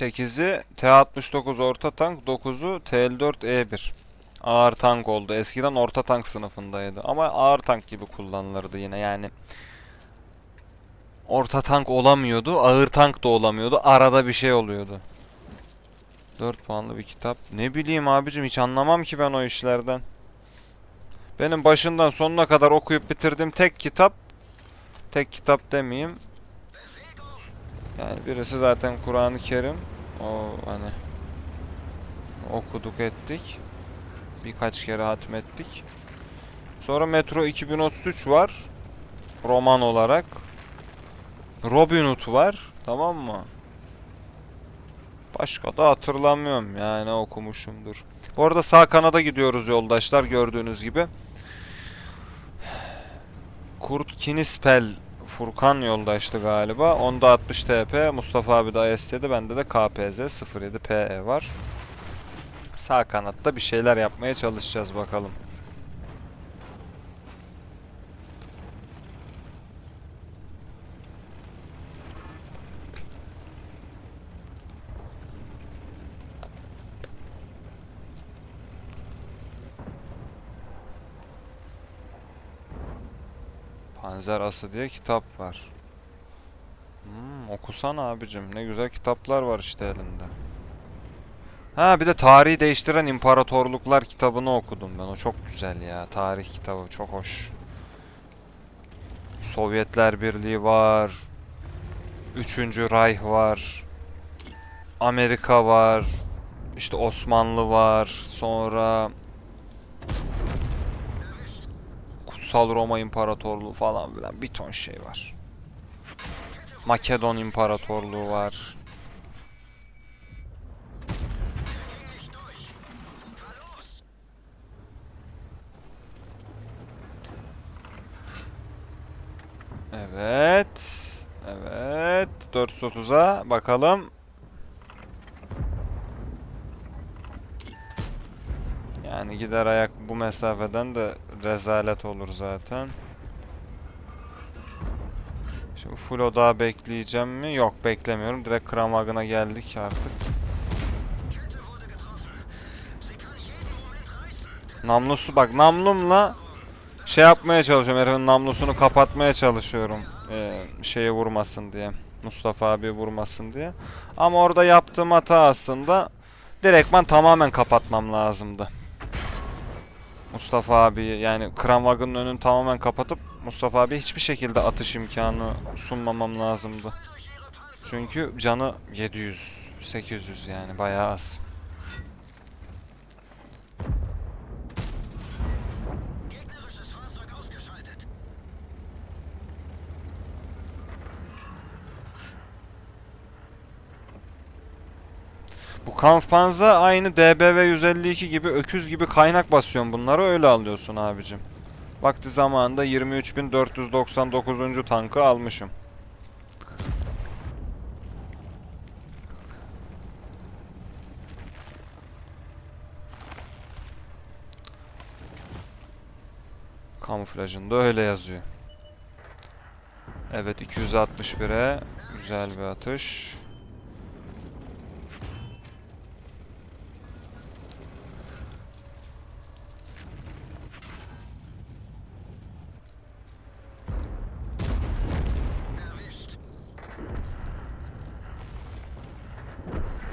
8'i T69 orta tank, 9'u TL4E1. Ağır tank oldu. Eskiden orta tank sınıfındaydı. Ama ağır tank gibi kullanılırdı yine yani. Orta tank olamıyordu, ağır tank da olamıyordu. Arada bir şey oluyordu. 4 puanlı bir kitap. Ne bileyim abicim hiç anlamam ki ben o işlerden. Benim başından sonuna kadar okuyup bitirdiğim tek kitap tek kitap demeyeyim. Yani birisi zaten Kur'an-ı Kerim. O hani okuduk ettik. Birkaç kere hatmettik. Sonra Metro 2033 var. Roman olarak. Robin Hood var. Tamam mı? Başka da hatırlamıyorum yani okumuşumdur. Bu arada sağ kanada gidiyoruz yoldaşlar gördüğünüz gibi. Kurt Kinispel Furkan yoldaştı galiba. Onda 60 TP, Mustafa abi de IS7, bende de KPZ 07 PE var. Sağ kanatta bir şeyler yapmaya çalışacağız bakalım. Panzer Ası diye kitap var. Hmm, okusana abicim. Ne güzel kitaplar var işte elinde. Ha bir de tarihi değiştiren imparatorluklar kitabını okudum ben. O çok güzel ya. Tarih kitabı çok hoş. Sovyetler Birliği var. Üçüncü Reich var. Amerika var. İşte Osmanlı var. Sonra Kutsal Roma İmparatorluğu falan filan bir ton şey var. Makedon İmparatorluğu var. Evet. Evet. 430'a bakalım. Yani gider ayak bu mesafeden de rezalet olur zaten. Şimdi full odağı bekleyeceğim mi? Yok beklemiyorum. Direkt Kramwagen'a geldik artık. Namlusu bak namlumla şey yapmaya çalışıyorum. Herifin namlusunu kapatmaya çalışıyorum. Ee, şeye vurmasın diye. Mustafa abi vurmasın diye. Ama orada yaptığım hata aslında direktman tamamen kapatmam lazımdı. Mustafa abi yani Kramwagen'ın önünü tamamen kapatıp Mustafa abi hiçbir şekilde atış imkanı sunmamam lazımdı. Çünkü canı 700, 800 yani bayağı az. Bu Kampfpanzer aynı DBV 152 gibi öküz gibi kaynak basıyorsun bunları öyle alıyorsun abicim. Vakti zamanında 23.499. tankı almışım. Kamuflajında öyle yazıyor. Evet 261'e güzel bir atış.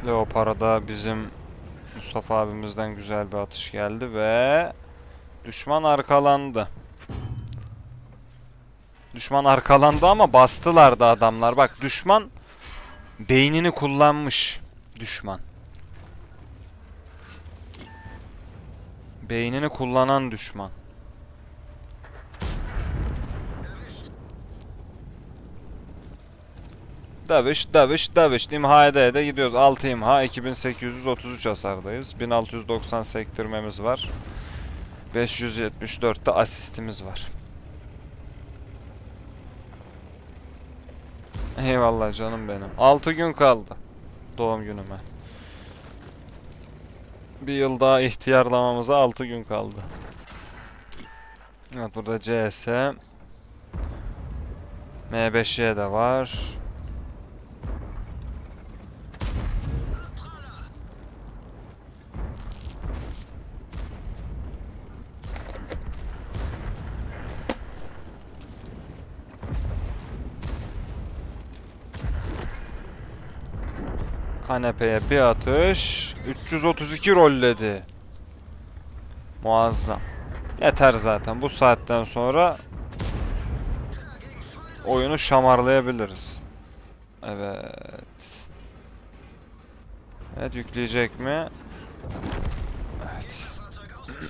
Leopara'da bizim Mustafa abimizden güzel bir atış geldi ve düşman arkalandı. Düşman arkalandı ama bastılar da adamlar. Bak düşman beynini kullanmış. Düşman. Beynini kullanan düşman. Daviş, Daviş, Daviş. İmha ede ede gidiyoruz. 6 imha, 2833 hasardayız. 1690 sektirmemiz var. 574 de asistimiz var. Eyvallah canım benim. 6 gün kaldı. Doğum günüme. Bir yıl daha ihtiyarlamamıza 6 gün kaldı. Evet burada CS. M5Y de var. Kanepeye bir atış. 332 rolledi. Muazzam. Yeter zaten. Bu saatten sonra oyunu şamarlayabiliriz. Evet. Evet yükleyecek mi? Evet.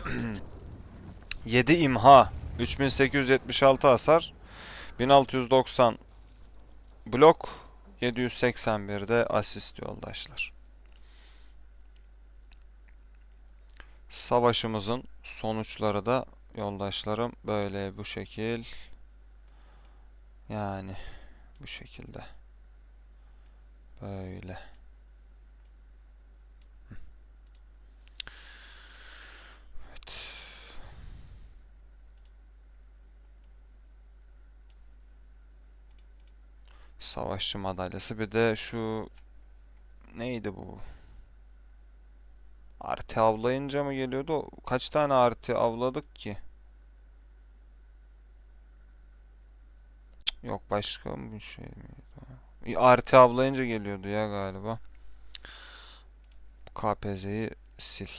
7 imha. 3876 hasar. 1690 blok. 781 de asist yoldaşlar. Savaşımızın sonuçları da yoldaşlarım böyle bu şekil. Yani bu şekilde. Böyle. Savaşçı madalyası bir de şu neydi bu? Artı avlayınca mı geliyordu? Kaç tane artı avladık ki? Yok başka bir şey miydi? Artı avlayınca geliyordu ya galiba. KPZ'yi sil.